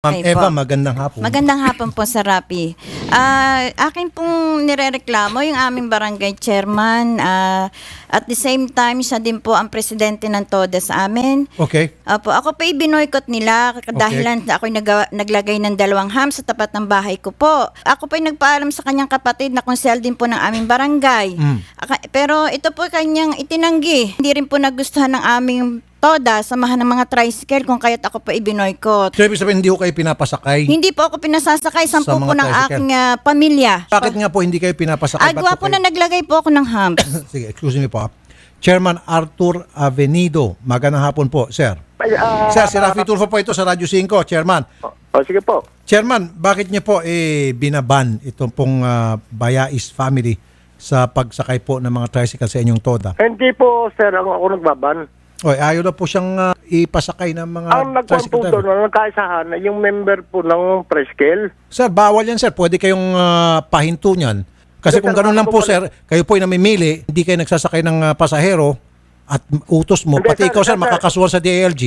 Ma'am Okay Eva, magandang hapon. Magandang hapon po sa Rapi. Ah, akin pong nirereklamo yung aming barangay chairman. ah, at the same time, siya din po ang presidente ng TODA sa amin. Okay. Opo, ako pa ibinoykot nila dahilan ako naglagay ng dalawang ham sa tapat ng bahay ko po. Ako pa nagpaalam sa kanyang kapatid na konsel din po ng aming barangay. Mm. Pero ito po kanyang itinanggi. Hindi rin po nagustuhan ng aming TODA, samahan ng mga tricycle kung kaya't ako pa ibinoykot. So, ibig sabihin, hindi ko kayo pinapasakay. Hindi po ako pinasasakay, sampu Sa po mga ng tricycle. aking ah, pamilya. Bakit nga po hindi kayo pinapasakay? Ba't Agwa po po kayo- na naglagay po ako ng hams. Sige, excuse me po. ah. Chairman Arthur Avenido. Magandang hapon po, sir. Ah, Sir, si Rafi Tulfo po ito sa Radyo 5. Chairman. oh, sige po. Chairman, bakit niyo po eh, binaban itong pong ah, Bayais family sa pagsakay po ng mga tricycle sa inyong toda? Hindi po, sir, ang ako nagbaban. Oy, ayaw na po siyang ah, ipasakay ng mga ang nagkuhan po driver. doon, nagkaisahan, yung member po ng prescale. Sir, bawal yan sir. Pwede kayong ah, pahinto niyan. Kasi Sir, kung ganun lang po sir, kayo po ay namimili, hindi kayo nagsasakay ng ah, pasahero at utos mo. Hindi, Pati sir, ikaw sir, sir, sir. makakasuhan sa DLG.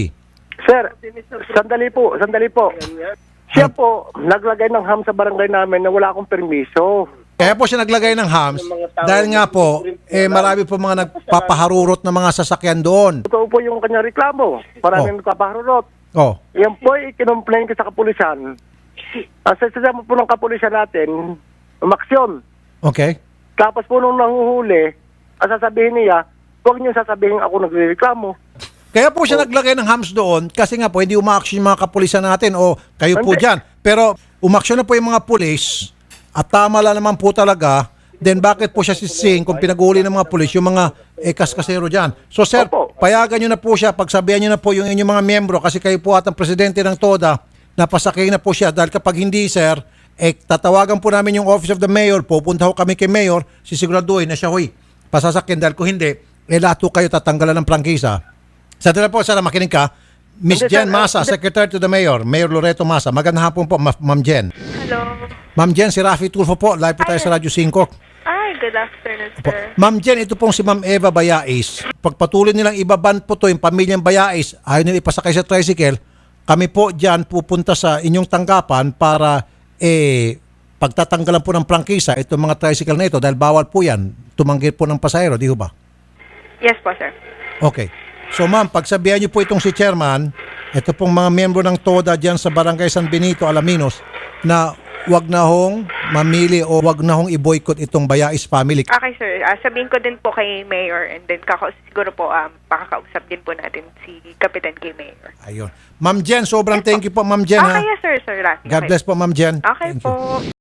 Sir, sandali po, sandali po. Siya po, naglagay ng ham sa barangay namin na wala akong permiso. Kaya po siya naglagay ng hams dahil nga po, eh marami po mga nagpapaharurot ng mga sasakyan doon. Totoo po yung kanyang reklamo. Maraming nagpapaharurot. Oh, Yan po ay kinomplain ko sa kapulisan. Ang sasama po ng kapulisan natin, umaksyon. okay. Tapos po nung nahuhuli, ang sasabihin niya, huwag niyo sasabihin ako nagrereklamo. Kaya po siya naglagay ng hams doon kasi nga po hindi umaaksyon yung mga kapulisan natin o kayo po dyan. Pero umaksyon na po yung mga pulis at tama lang naman po talaga then bakit po siya sising kung pinag-uli ng mga pulis yung mga eh, kaskasero dyan. So sir, Opo. payagan nyo na po siya, pagsabihan nyo na po yung inyong mga miyembro kasi kayo po at ang presidente ng TODA, napasakay na po siya dahil kapag hindi sir, eh, tatawagan po namin yung Office of the Mayor, pupunta ho kami kay Mayor, sisiguraduhin na siya, huy, pasasakyan dahil kung hindi, eh lahat kayo tatanggalan ng prangkisa. Sa tila po, sana makinig ka. Miss Jen Masa. Secretary to the Mayor, Mayor Loreto Masa. Magandang hapon po, Ma- Ma'am Jen. Hello. Ma'am Jen, si Rafi Tulfo po, live po tayo sa Radyo 5. Ay, good afternoon, Po. sir. Ma'am Jen, ito pong si Ma'am Eva Bayais. Pagpatuloy nilang ibaban po to yung pamilyang Bayais, ayaw nila ipasakay sa tricycle, kami po dyan pupunta sa inyong tanggapan para eh, pagtatanggalan po ng prangkisa itong mga tricycle na ito dahil bawal po yan tumanggi po ng pasahero, di ho ba? Yes po, sir. Okay. So ma'am, pagsabihan niyo po itong si chairman, ito pong mga miyembro ng TODA dyan sa Barangay San Benito, Alaminos, na wag na hong mamili o wag na hong i-boycott itong Bayais family. Okay, sir. Ah, sabihin ko din po kay Mayor and then kaka siguro po um, pakakausap din po natin si Kapitan kay Mayor. Ayun. Ma'am Jen, sobrang thank you po Ma'am Jen. Okay, ha? yes, sir, sir. Rafi. God Okay. bless po Ma'am Jen. Okay Thank you. po.